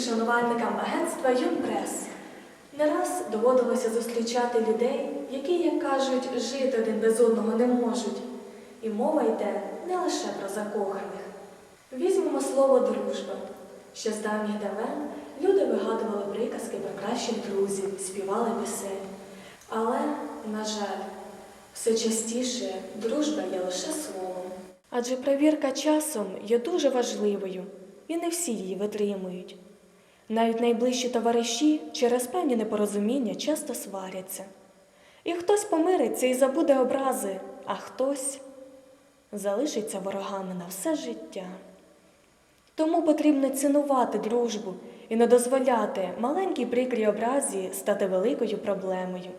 співробітникам агентства Юнпрес. Не раз доводилося зустрічати людей, які, як кажуть, жити один без одного не можуть. І мова йде не лише про закоханих. Візьмемо слово дружба. Ще з давніх давен люди вигадували приказки про кращих друзів, співали пісень. Але, на жаль, все частіше дружба є лише словом. Адже перевірка часом є дуже важливою, і не всі її витримують. Навіть найближчі товариші через певні непорозуміння часто сваряться. І хтось помириться і забуде образи, а хтось залишиться ворогами на все життя. Тому потрібно цінувати дружбу і не дозволяти маленькій прикрій образі стати великою проблемою.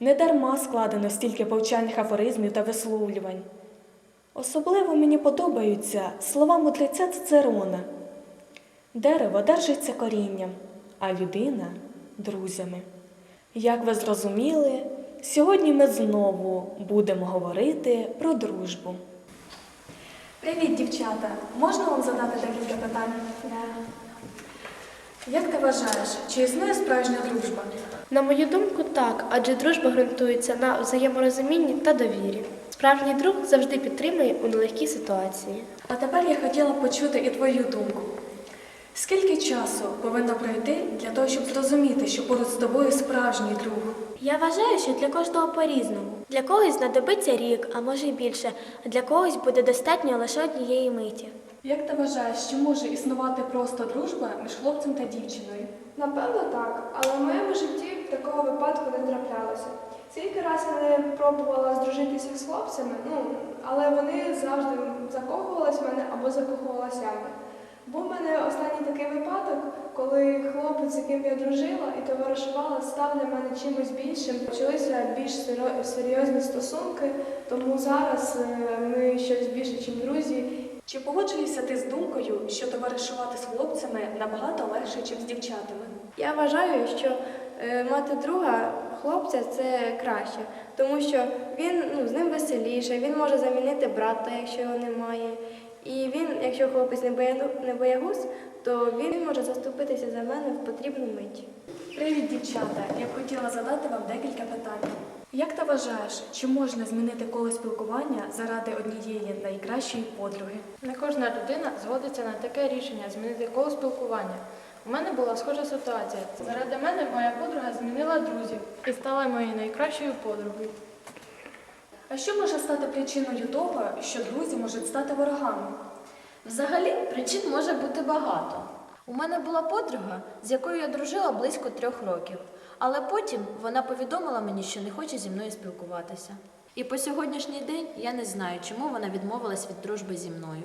Недарма складено стільки повчальних афоризмів та висловлювань. Особливо мені подобаються слова мудреця Цицерона. Дерево держиться корінням, а людина друзями. Як ви зрозуміли, сьогодні ми знову будемо говорити про дружбу. Привіт, дівчата! Можна вам задати декілька питань? Як ти вважаєш, чи існує справжня дружба? На мою думку, так, адже дружба ґрунтується на взаєморозумінні та довірі. Справжній друг завжди підтримує у нелегкій ситуації. А тепер я хотіла почути і твою думку. Скільки часу повинно пройти для того, щоб зрозуміти, що поруч з тобою справжній друг? Я вважаю, що для кожного по-різному. Для когось знадобиться рік, а може й більше, а для когось буде достатньо лише однієї миті. Як ти вважаєш, чи може існувати просто дружба між хлопцем та дівчиною? Напевно, так, але в моєму житті такого випадку не траплялося. Скільки раз я не пробувала здружитися з хлопцями, ну, але вони завжди закохувались в мене або закохувалася в мене. Був у мене останній такий випадок, коли хлопець, з яким я дружила і товаришувала, став для мене чимось більшим. Почалися більш серйозні стосунки, тому зараз е, ми щось більше, ніж друзі. Чи погоджуєшся ти з думкою, що товаришувати з хлопцями набагато легше, ніж з дівчатами? Я вважаю, що е, мати друга хлопця це краще, тому що він ну, з ним веселіше, він може замінити брата, якщо його немає. І він, якщо хлопець не боягу- не боягуз, то він може заступитися за мене в потрібну мить. Привіт, дівчата! Я б хотіла задати вам декілька питань. Як ти вважаєш, чи можна змінити коло спілкування заради однієї найкращої подруги? Не кожна людина згодиться на таке рішення змінити коло спілкування. У мене була схожа ситуація. Заради мене моя подруга змінила друзів і стала моєю найкращою подругою. А що може стати причиною того, що друзі можуть стати ворогами? Взагалі, причин може бути багато. У мене була подруга, з якою я дружила близько трьох років, але потім вона повідомила мені, що не хоче зі мною спілкуватися. І по сьогоднішній день я не знаю, чому вона відмовилась від дружби зі мною.